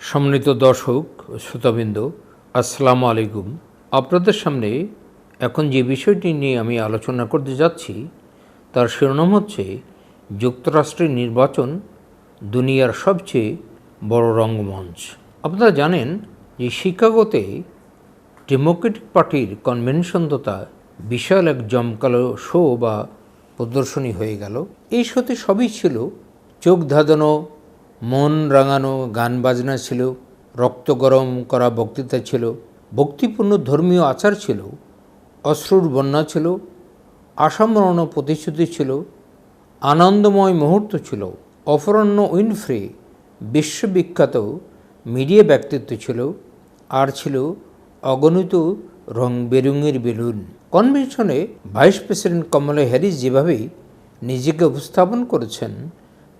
সম্মানিত দর্শক, শ্রোতাবৃন্দ, আসসালামু আলাইকুম। আপনাদের সামনে এখন যে বিষয়টি নিয়ে আমি আলোচনা করতে যাচ্ছি, তার শিরোনাম হচ্ছে যুক্তরাষ্ট্রের নির্বাচন দুনিয়ার সবচেয়ে বড় রঙ্গমঞ্চ আপনারা জানেন যে শিকাগোতে ডেমোক্রেটিক পার্টির কনভেনশন তথা বিশাল এক জমকালো শো বা প্রদর্শনী হয়ে গেল। এই শোতে সবই ছিল চোখ ধাঁধানো মন রাঙানো, গান বাজনা ছিল, রক্ত গরম করা বক্তৃতা ছিল, ভক্তিপূর্ণ ধর্মীয় আচার ছিল, অশ্রুর বন্যা ছিল আসামরণ প্রতিশ্রুতি ছিল, আনন্দময় মুহূর্ত ছিল, অপরণ্য উইনফ্রে, বিশ্ববিখ্যাত মিডিয়া ব্যক্তিত্ব ছিল, আর ছিল অগণিত রং বেরঙের বেলুন। কনভেনশনে ভাইস প্রেসিডেন্ট কমলা হ্যারিস যেভাবে নিজেকে উপস্থাপন করেছেন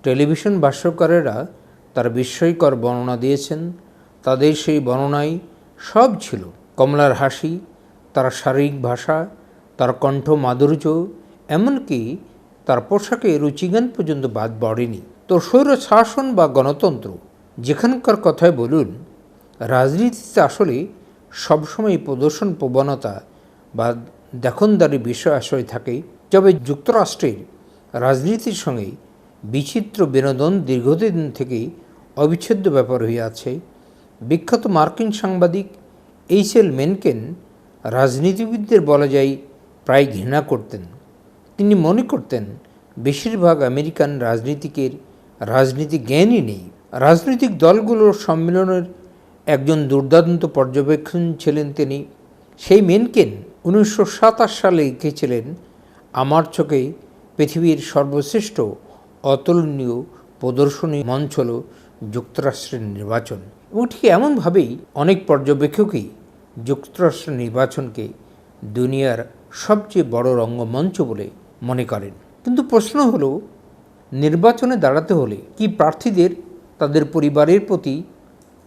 টেলিভিশন ভাষ্যকারেরা তার বিস্ময়কর বর্ণনা দিয়েছেন। তাদের সেই বর্ণনায় সব ছিল। কমলার হাসি, তার শারীরিক ভাষা, তার কণ্ঠ মাধুর্য, এমনকি তার পোশাকে রুচিগান পর্যন্ত বাদ পড়েনি। তো স্বৈর শাসন বা গণতন্ত্র, যেখানকার কথায় বলুন, রাজনীতিতে আসলে সবসময় প্রদর্শন প্রবণতা বা দেখনদারি বিষয় আশ্রয় থাকে। তবে যুক্তরাষ্ট্রের রাজনীতির সঙ্গে বিচিত্র বিনোদন দীর্ঘদিন থেকেই অবিচ্ছেদ্য ব্যাপার হয়ে আছে। বিখ্যাত মার্কিন সাংবাদিক এইচ এল মেনকেন রাজনীতিবিদদের বলা যায় প্রায় ঘৃণা করতেন। তিনি মনে করতেন, বেশিরভাগ আমেরিকান রাজনীতিকের রাজনীতি জ্ঞানই নেই। রাজনৈতিক দলগুলোর সম্মেলনের একজন দুর্দান্ত পর্যবেক্ষণ ছিলেন তিনি। সেই মেনকেন উনিশশো সাতাশ সালে লিখেছিলেন, আমার চোখে পৃথিবীর সর্বশ্রেষ্ঠ অতুলনীয় প্রদর্শনী মঞ্চ হল যুক্তরাষ্ট্রের নির্বাচন। এবং ঠিক এমনভাবেই অনেক পর্যবেক্ষকই যুক্তরাষ্ট্রের নির্বাচনকে দুনিয়ার সবচেয়ে বড় রঙ্গমঞ্চ বলে মনে করেন। কিন্তু প্রশ্ন হলো, নির্বাচনে দাঁড়াতে হলে কি প্রার্থীদের তাদের পরিবারের প্রতি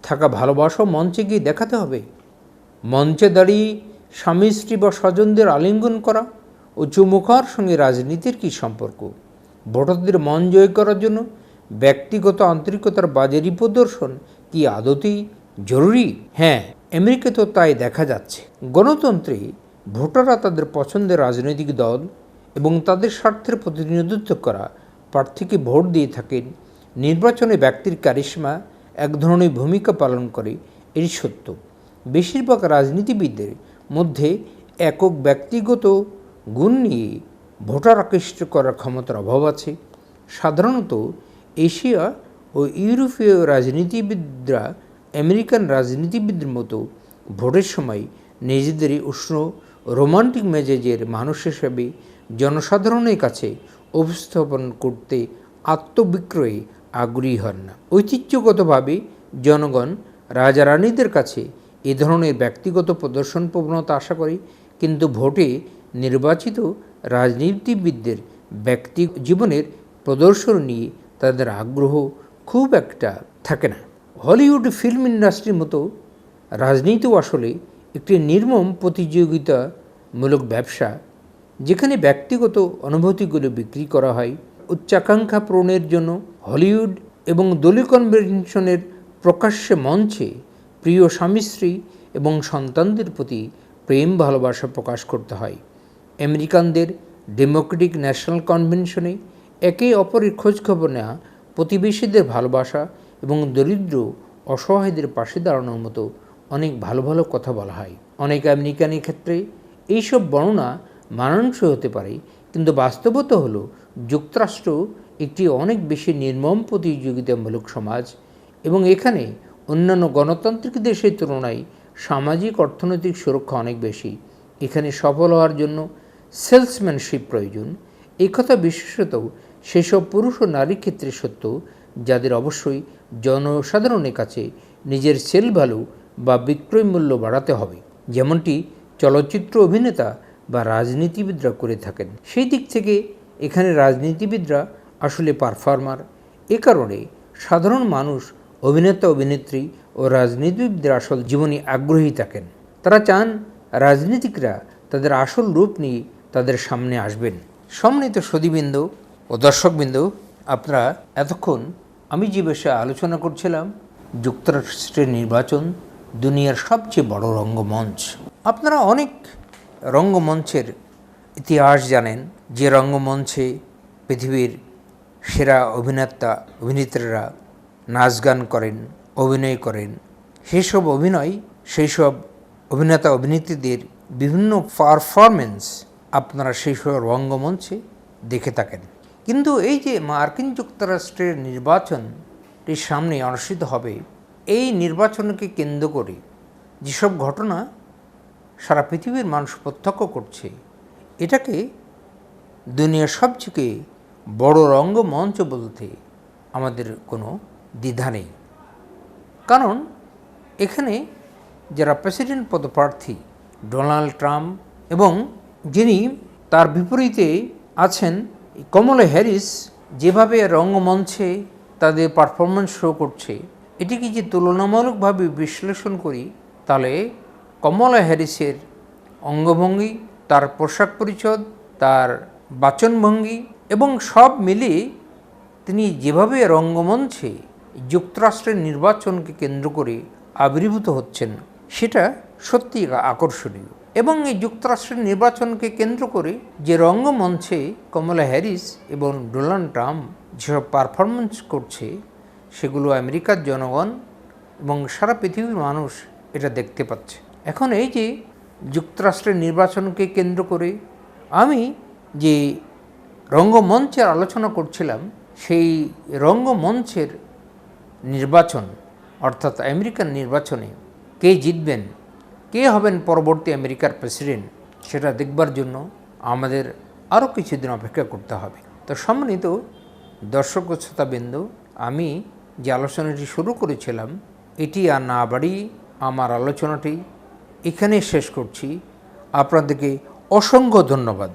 থাকা ভালোবাসা মঞ্চে গিয়ে দেখাতে হবে? মঞ্চে দাঁড়িয়ে স্বামী, স্ত্রী বা স্বজনদের আলিঙ্গন করা ও চুমুকার সঙ্গে রাজনীতির কী সম্পর্ক? ভোটারদের মন জয় করার জন্য ব্যক্তিগত আন্তরিকতার বাজারি প্রদর্শন কি আদতেই জরুরি? হ্যাঁ আমেরিকাতেও তাই দেখা যাচ্ছে। গণতন্ত্রে ভোটাররা তাদের পছন্দের রাজনৈতিক দল এবং তাদের স্বার্থের প্রতিনিধিত্ব করা, প্রার্থীকে ভোট দিয়ে থাকেন, নির্বাচনে ব্যক্তির কারিশ্মা এক ধরনের ভূমিকা পালন করে, এটি সত্য। বেশিরভাগ রাজনীতিবিদদের মধ্যে একক ব্যক্তিগত গুণ নিয়ে ভোটার আকৃষ্ট করার ক্ষমতার অভাব আছে। সাধারণত এশিয়া ও ইউরোপীয় রাজনীতিবিদরা আমেরিকান রাজনীতিবিদদের মতো ভোটের সময় নিজেদেরই উষ্ণ, রোমান্টিক মেজাজের মানুষ হিসেবে জনসাধারণের কাছে উপস্থাপন করতে আত্মবিক্রয়ে আগ্রহী হন না। ঐতিহ্যগতভাবে জনগণ রাজা রানীদের কাছে এ ধরনের ব্যক্তিগত প্রদর্শন প্রবণতা আশা করে, কিন্তু ভোটে নির্বাচিত রাজনীতিবিদদের ব্যক্তি জীবনের প্রদর্শন নিয়ে তাদের আগ্রহ খুব একটা থাকে না। হলিউড ফিল্ম ইন্ডাস্ট্রির মতো রাজনীতিও আসলে একটি নির্মম প্রতিযোগিতামূলক ব্যবসা, যেখানে ব্যক্তিগত অনুভূতিগুলো বিক্রি করা হয় উচ্চাকাঙ্ক্ষা পূরণের জন্য। হলিউড এবং দলীয় কনভেনশনের প্রকাশ্যে মঞ্চে প্রিয় স্বামী স্ত্রী এবং সন্তানদের প্রতি প্রেম ভালোবাসা প্রকাশ করতে হয়। আমেরিকানদের ডেমোক্রেটিক ন্যাশনাল কনভেনশনে একে অপরের খোঁজখবর নেওয়া প্রতিবেশীদের ভালোবাসা এবং দরিদ্র অসহায়দের পাশে দাঁড়ানোর মতো অনেক ভালো ভালো কথা বলা হয়। অনেক আমেরিকানের ক্ষেত্রে এইসব বর্ণনা মানানসই হতে পারে, কিন্তু বাস্তবতা হলো যুক্তরাষ্ট্র একটি অনেক বেশি নির্মম প্রতিযোগিতামূলক সমাজ এবং এখানে অন্যান্য গণতান্ত্রিক দেশের তুলনায় সামাজিক অর্থনৈতিক সুরক্ষা অনেক বেশি। এখানে সফল হওয়ার জন্য সেলসম্যানশিপ প্রয়োজন। এই কথা বিশেষত সেসব পুরুষ ও নারীর ক্ষেত্রে সত্য, যাদের অবশ্যই জনসাধারণের কাছে নিজের সেল ভ্যালু বা বিক্রয় মূল্য বাড়াতে হবে। যেমনটি চলচ্চিত্র অভিনেতা বা রাজনীতিবিদরা করে থাকেন। সেই দিক থেকে এখানে রাজনীতিবিদরা আসলে পারফর্মার। এ কারণে সাধারণ মানুষ, অভিনেতা, অভিনেত্রী ও রাজনীতিবিদদের আসল জীবনে আগ্রহী থাকেন। তারা চান রাজনীতিকরা তাদের আসল রূপ নিয়ে তাদের সামনে আসবেন। সম্মানিত সদীবৃন্দ ও দর্শকবৃন্দ, আপনারা এতক্ষণ আমি যে বিষয়ে আলোচনা করছিলাম, যুক্তরাষ্ট্রের নির্বাচন, দুনিয়ার সবচেয়ে বড় রঙ্গমঞ্চ। আপনারা অনেক রঙ্গমঞ্চের ইতিহাস জানেন, যে রঙ্গমঞ্চে পৃথিবীর সেরা অভিনেতা, অভিনেত্রীরা নাচ গান করেন, অভিনয় করেন। সেসব অভিনয় সেই সব অভিনেতা অভিনেত্রীদের বিভিন্ন পারফরমেন্স আপনারা সেই সব রঙ্গমঞ্চে দেখে থাকেন। কিন্তু এই যে মার্কিন যুক্তরাষ্ট্রের নির্বাচনটি সামনে অনুষ্ঠিত হবে, এই নির্বাচনকে কেন্দ্র করে যেসব ঘটনা সারা পৃথিবীর মানুষ প্রত্যক্ষ করছে, এটাকে দুনিয়ার সবথেকে বড় রঙ্গমঞ্চ বলতে আমাদের কোনো দ্বিধা নেই। কারণ এখানে যারা প্রেসিডেন্ট পদপ্রার্থী ডোনাল্ড ট্রাম্প এবং যিনি তার বিপরীতে আছেন, কমলা হ্যারিস, যেভাবে রঙ্গমঞ্চে তাদের পারফরমেন্স শো করছে, এটিকে যে তুলনামূলকভাবে বিশ্লেষণ করি, তাহলে কমলা হ্যারিসের অঙ্গভঙ্গি, তার পোশাক পরিচ্ছদ, তার বাচনভঙ্গি এবং সব মিলিয়ে তিনি যেভাবে রঙ্গমঞ্চে যুক্তরাষ্ট্রের নির্বাচনকে কেন্দ্র করে আবির্ভূত হচ্ছেন, সেটা সত্যি আকর্ষণীয়। এবং এই যুক্তরাষ্ট্রের নির্বাচনকে কেন্দ্র করে যে রঙ্গমঞ্চে কমলা হ্যারিস এবং ডোনাল্ড ট্রাম্প যেসব পারফরমেন্স করছে, সেগুলো আমেরিকার জনগণ এবং সারা পৃথিবীর মানুষ এটা দেখতে পাচ্ছে। এখন এই যে যুক্তরাষ্ট্রের নির্বাচনকে কেন্দ্র করে আমি যে রঙ্গমঞ্চের আলোচনা করছিলাম, সেই রঙ্গমঞ্চের নির্বাচন, অর্থাৎ আমেরিকান নির্বাচনে কে জিতবেন কে হবেন পরবর্তী আমেরিকার প্রেসিডেন্ট সেটা দেখবার জন্য আমাদের আরও কিছুদিন অপেক্ষা করতে হবে। তো সম্মানিত দর্শক শ্রোতাবৃন্দ, আমি যে আলোচনাটি শুরু করেছিলাম, এটি আর না বাড়িয়ে আমার আলোচনাটি এখানেই শেষ করছি। আপনাদেরকে অসংখ্য ধন্যবাদ।